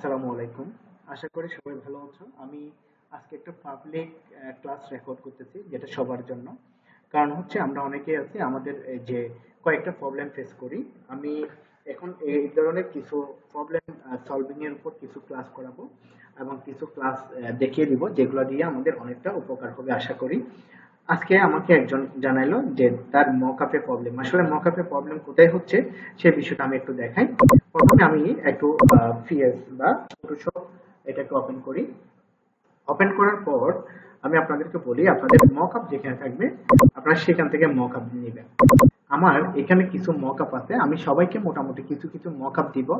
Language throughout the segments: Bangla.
আসসালামু আলাইকুম। আশা করি সবাই ভালো আছো। আমি আজকে একটা পাবলিক ক্লাস রেকর্ড করতেছি, যেটা সবার জন্য। কারণ হচ্ছে আমরা অনেকেই আছি, আমাদের যে কয়েকটা প্রবলেম ফেস করি। আমি এখন এই ধরনের কিছু প্রবলেম সলভিং এর উপর কিছু ক্লাস করাবো এবং কিছু ক্লাস দেখিয়ে দিব, যেগুলো দিয়ে আমাদের অনেকটা উপকার হবে, আশা করি। আজকে আমাকে একজন জানাইলো যে তার মকআপে প্রবলেম আসলে মকআপে প্রবলেম কোথায় হচ্ছে সে বিষয়টা আমি একটু দেখাই। প্রথমে আমি একটু ফিএস বা ফটোশপ এটাকে ওপেন করি। ওপেন করার পর আমি আপনাদেরকে বলি, আপনাদের মকআপ যেখানে থাকবে, আপনারা সেখান থেকে মকআপ নেবেন। আমার এখানে কিছু মকআপ আছে, আমি সবাইকে মোটামুটি কিছু কিছু মকআপ দিব।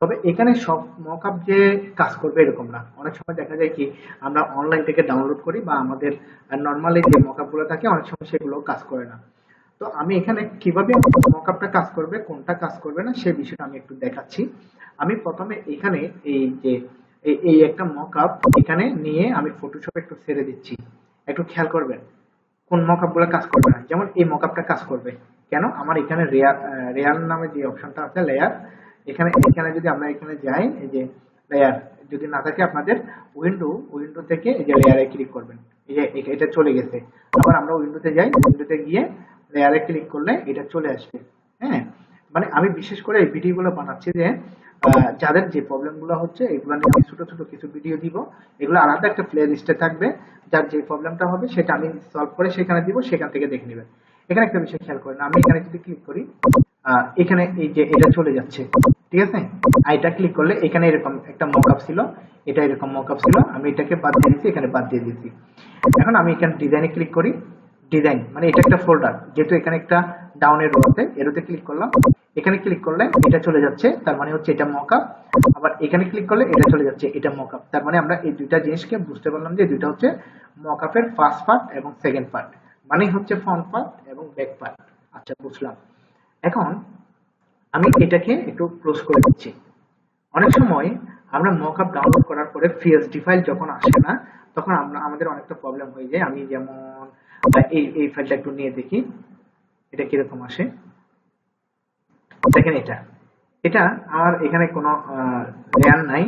তবে এখানে সব মকআপ যে কাজ করবে এরকম না। অনেক সময় দেখা যায় কি, আমরা অনলাইন থেকে ডাউনলোড করি বা আমাদের নর্মালি যে মকআপগুলো থাকে, অনেক সময় সেগুলো কাজ করে না। তো আমি এখানে কীভাবে মকআপটা কাজ করবে, কোনটা কাজ করবে না সেই বিষয়টা আমি একটু দেখাচ্ছি। আমি প্রথমে এখানে এই যে, এই একটা মকআপ এখানে নিয়ে আমি ফটোশপ একটু ছেড়ে দিচ্ছি। একটু খেয়াল করবেন। কোন মকআপগুলো কাজ করবে না। যেমন এই মকআপটা কাজ করবে। কেন? আমার এখানে রেয়ার রেয়ার নামে যে অপশনটা আছে লেয়ার এখানে এখানে যদি আমরা এখানে যাই, এই যে লেয়ার যদি না থাকে আপনাদের উইন্ডো উইন্ডো থেকে এই যে লেয়ারে ক্লিক করবেন। এই যে এটা চলে গেছে। আবার আমরা উইন্ডোতে যাই উইন্ডোতে গিয়ে লেয়ারে ক্লিক করলে এটা চলে আসবে। হ্যাঁ? মানে আমি বিশেষ করে এই ভিডিওগুলো বানাচ্ছি যে যাদের যে প্রবলেমগুলো হচ্ছে, এগুলো নিয়ে ছোট ছোট কিছু ভিডিও দিব। এগুলো আলাদা একটা প্লে লিস্টে থাকবে। যার যে প্রবলেমটা হবে, সেটা আমি সলভ করে সেখানে দিব, সেখান থেকে দেখে নেবেন। এখানে একটা বিষয় খেয়াল করেন, আমি এখানে যদি ক্লিক করি এখানে এই যে এটা চলে যাচ্ছে, ঠিক আছে? আইটা ক্লিক করলে এখানে এরকম একটা মকআপ ছিল, এটা এরকম মকআপ ছিল, আমি এটাকে বাদ দিয়ে দিয়েছি, এখানে বাদ দিয়ে দিয়েছি। এখন আমি এখানে ডিজাইনে ক্লিক করি। ডিজাইন মানে এটা একটা ফোল্ডার যেহেতু এখানে একটা ডাউনের রো আছে এরোতে ক্লিক করলাম। এখানে ক্লিক করলে এটা চলে যাচ্ছে, তার মানে হচ্ছে এটা মকআপ আবার এখানে ক্লিক করলে এটা চলে যাচ্ছে, এটা মকআপ তার মানে আমরা এই দুইটা জিনিসকে বুঝতে পারলাম যে দুইটা হচ্ছে মকআপের ফার্স্ট পার্ট এবং সেকেন্ড পার্ট মানে হচ্ছে ফ্রন্ট পার্ট এবং ব্যাক পার্ট আচ্ছা বুঝলাম। এখন আমি এটাকে একটু ক্লোজ করে দিচ্ছি অনেক সময় আমরা মকআপ ডাউনলোড করার পরে পিএসডি ফাইল যখন আসে না, তখন আমরা, আমাদের অনেকটা প্রবলেম হয়ে যায়। আমি যেমন, এই এই ফাইলটা একটু নিয়ে দেখি। এটা কীরকম আসে? দেখেন এটা। এটা আমার এখানে কোনো লেয়ার নাই।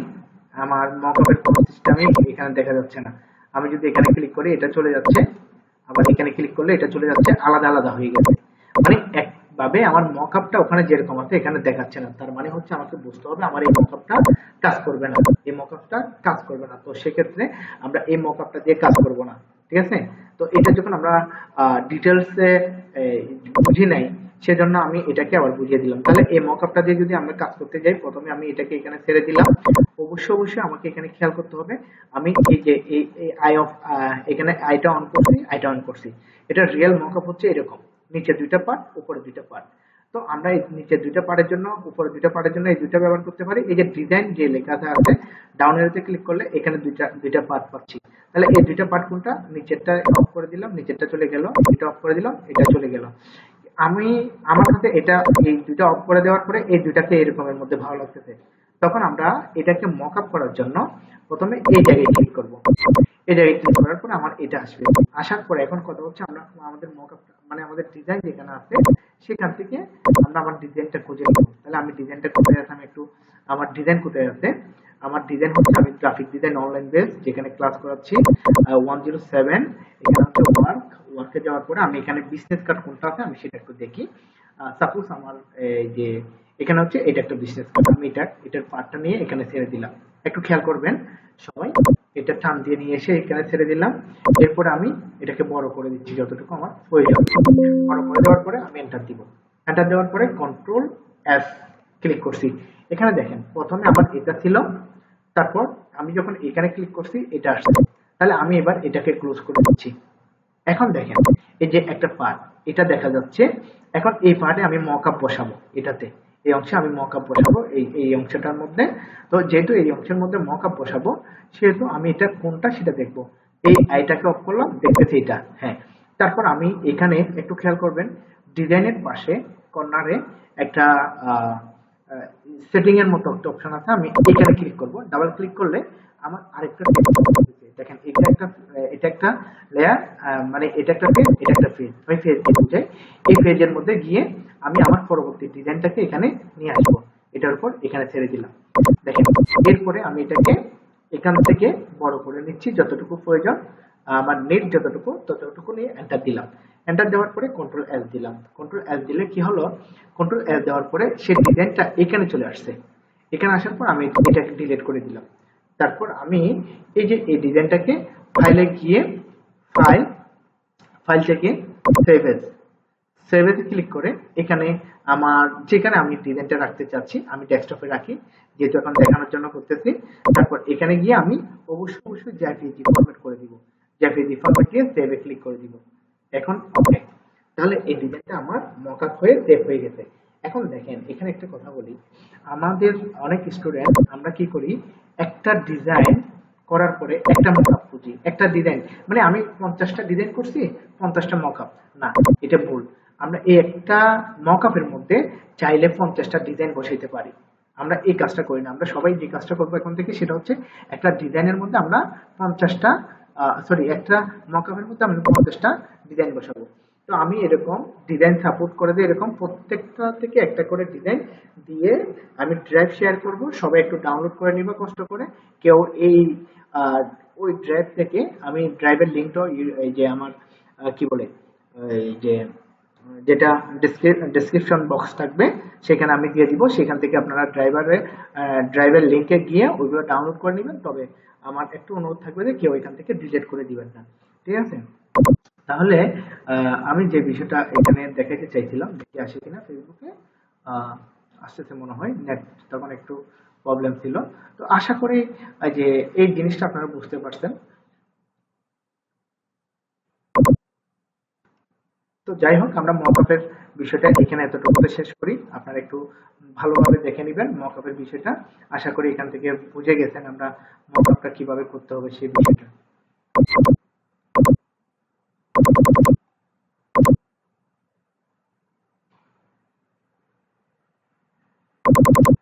আমার মকআপের কোনো সিস্টেমে এখানে দেখা যাচ্ছে না। আমি যদি এখানে ক্লিক করি, এটা চলে যাচ্ছে। আবার এখানে ক্লিক করলে এটা চলে যাচ্ছে, আলাদা আলাদা হয়ে গেছে। মানে একভাবে আমার মকআপটা ওখানে যেরকম আছে, এখানে দেখাচ্ছে না। তার মানে হচ্ছে আমাকে বুঝতে হবে, আমার এই মকআপটা কাজ করবে না। এই মকআপটা কাজ করবে না। তো সেক্ষেত্রে আমরা এই মকআপটা দিয়ে কাজ করব না। ঠিক আছে? তো এটা যখন আমরা ডিটেলসে বুঝি নাই, সেজন্য আমি এটাকে আবার বুঝিয়ে দিলাম। তাহলে এই মকআপটা দিয়ে যদি আমি কাজ করতে যাই, প্রথমে আমি এটাকে এখানে ছেড়ে দিলাম। অবশ্যই অবশ্যই আমাকে এখানে খেয়াল করতে হবে। আমি এই যে, এই আই অফ এখানে আইটা অন করছি আইটা অন করছি। এটা রিয়েল মকআপ হচ্ছে এরকম। নিচে দুইটা পার্ট উপরে দুইটা পার্ট তো আমরা এই নিচে দুইটা পার্টের জন্য উপরে দুইটা পার্টের জন্য এই দুইটা ব্যবহার করতে পারি। এই যে ডিজাইন যে লেখাটা আছে ডাউন এরোতে ক্লিক করলে এখানে দুইটা দুইটা পার্ট পাচ্ছি। তাহলে এই দুইটা পার্ট কোনটা? নিচেরটা অফ করে দিলাম, নিচেরটা চলে গেল, এটা অফ করে দিলাম, এটা চলে গেল। আমি, আমার কাছে এটা, এই দুইটা অফ করে দেওয়ার পরে এই দুইটাকে এরকমের মধ্যে ভালো লাগতেছে। তখন আমরা এটাকে মক আপ করার জন্য প্রথমে এই জায়গায় ক্লিক করব। এই জায়গায় ক্লিক করার পরে আমার এটা আসবে। আসার পরে এখন কথা হচ্ছে আমরা আমাদের মক আপ মানে আমাদের ডিজাইন যেখানে আছে, সেখান থেকে আমরা আমার ডিজাইনটা খুঁজে নেব। তাহলে আমি ডিজাইনটা কোথায় আছে আমি একটু, আমার ডিজাইন কোথায় আছে? আমার ডিজাইন হচ্ছে আমি গ্রাফিক ডিজাইন অনলাইন বেস যেখানে ক্লাস করাচ্ছি ওয়ান জিরো সেভেন এখানে হচ্ছে ওয়ার্ক ওয়ার্কে যাওয়ার পরে আমি এখানে বিজনেস কার্ড কোনটা আছে, আমি সেটা একটু দেখি। সাপোজ আমার, এই যে, এখানে হচ্ছে এটা একটা কার্ড আমি এটা, এটার পার্টটা নিয়ে এখানে ছেড়ে দিলাম। একটু খেয়াল করবেন, সবাই, এটা টান দিয়ে নিয়ে এসে এখানে ছেড়ে দিলাম। এরপরে আমি এটাকে বড় করে দিচ্ছি, যতটুকু আমার প্রয়োজন বড় করে দেওয়ার পরে আমি এন্টার দিব। এন্টার দেওয়ার পরে কন্ট্রোল এফ ক্লিক করছি। এখানে দেখেন, প্রথমে আমার এটা ছিল, তারপর আমি যখন এখানে ক্লিক করছি, এটা আসছে। তাহলে আমি এবার এটাকে ক্লোজ করে দিচ্ছি। এখন দেখেন, এই যে একটা পার্ট এটা দেখা যাচ্ছে। এখন এই পার্টে আমি মকআপ বসাবো এটাতে। এই অংশে আমি মকআপ বসাবো এই এই অংশটার মধ্যে। তো যেহেতু এই অংশের মধ্যে মকআপ বসাবো, সেহেতু আমি এটা কোনটা সেটা দেখব। এই আইটাকে অফ করলাম, দেখতেছি এটা। হ্যাঁ। তারপর আমি এখানে একটু খেয়াল করবেন, ডিজাইনের পাশে, কর্নারে একটা সেটিং এর মতো একটা অপশন আছে। আমি এখানে ক্লিক করব। ডাবল ক্লিক করলে আমার আরেকটা দেখেন, এটা একটা এটা একটা লেয়ার মানে এটা একটা পেজ এটা একটা পেজ আমি পেজ বুঝাই এই পেজের মধ্যে গিয়ে আমি আমার পরবর্তী ডিজাইনটাকে এখানে নিয়ে আসব। এটার উপর এখানে ছেড়ে দিলাম। দেখেন, এরপরে আমি এটাকে এখান থেকে বড় করে নিচ্ছি, যতটুকু প্রয়োজন, আমার নেট যতটুকু, ততটুকু নিয়ে এন্টার দিলাম। এন্টার দেওয়ার পরে কন্ট্রোল এস দিলাম। কন্ট্রোল এস দিলে কি হলো? কন্ট্রোল এস দেওয়ার পরে সেই ডিজাইনটা এখানে চলে আসছে। এখানে আসার পর আমি এটাকে ডিলিট করে দিলাম। তারপর আমি এই যে এই ডিজাইনটাকে ফাইলে গিয়ে ফাইল ফাইল থেকে save as save as click করে এখানে আমার, যেখানে আমি ডিজাইনটা রাখতে চাচ্ছি, আমি ডেস্কটপে রাখি, যেহেতু এখন দেখানোর জন্য করতেছি, তারপর এখানে গিয়ে আমি অবশ্যই অবশ্যই জেপিজি ফরম্যাট করে দিব। জেপিজি ফরম্যাট দিয়ে সেভ ক্লিক করে দিব। এখন ওকে তাহলে এই ডিজাইনটা আমার মকআপ হয়ে সেভ হয়ে গেছে। এখন দেখেন, এখানে একটা কথা বলি। আমাদের অনেক স্টুডেন্ট আমরা কি করি একটা ডিজাইন করার পরে একটা মকআপ খুঁজি। একটা ডিজাইন মানে আমি পঞ্চাশটা ডিজাইন করছি, পঞ্চাশটা মকআপ না, এটা ভুল। আমরা এই একটা মকআপের মধ্যে চাইলে পঞ্চাশটা ডিজাইন বসাইতে পারি। আমরা এই কাজটা করি না। আমরা সবাই যে কাজটা করব এখন থেকে সেটা হচ্ছে একটা ডিজাইনের মধ্যে আমরা পঞ্চাশটা সরি একটা মকআপের মধ্যে আমরা পঞ্চাশটা ডিজাইন বসাবো। তো আমি এরকম ডিজাইন সাপোর্ট করে দিয়ে এরকম প্রত্যেকটা থেকে একটা করে ডিজাইন দিয়ে আমি ড্রাইভ শেয়ার করব। সবাই একটু ডাউনলোড করে নিবে, কষ্ট করে। কেউ এই ওই ড্রাইভ থেকে আমি ড্রাইভের লিঙ্কটাও এই যে আমার কি বলে, এই যে, যেটা ডেসক্রিপশন বক্স থাকবে, সেখানে আমি দিয়ে দিব। সেখান থেকে আপনারা ড্রাইভারের ড্রাইভের লিঙ্কে গিয়ে ওইগুলো ডাউনলোড করে নেবেন। তবে আমার একটু অনুরোধ থাকবে যে কেউ এখান থেকে ডিলিট করে দিবেন না। ঠিক আছে? তাহলে আমি যে বিষয়টা এখানে দেখাতে চাইছিলাম, দেখে আসে কিনা ফেসবুকে। আসতেছে মনে হয় নেট তখন একটু প্রবলেম ছিল। তো আশা করি যে এই জিনিসটা আপনারা বুঝতে পারছেন। তো যাই হোক, আমরা মকআপের বিষয়টা এখানে এতটুকুতে শেষ করি। আপনারা একটু ভালোভাবে দেখে নেবেন মকআপের বিষয়টা। আশা করি এখান থেকে বুঝে গেছেন আমরা মকআপটা কীভাবে করতে হবে সেই বিষয়টা। you.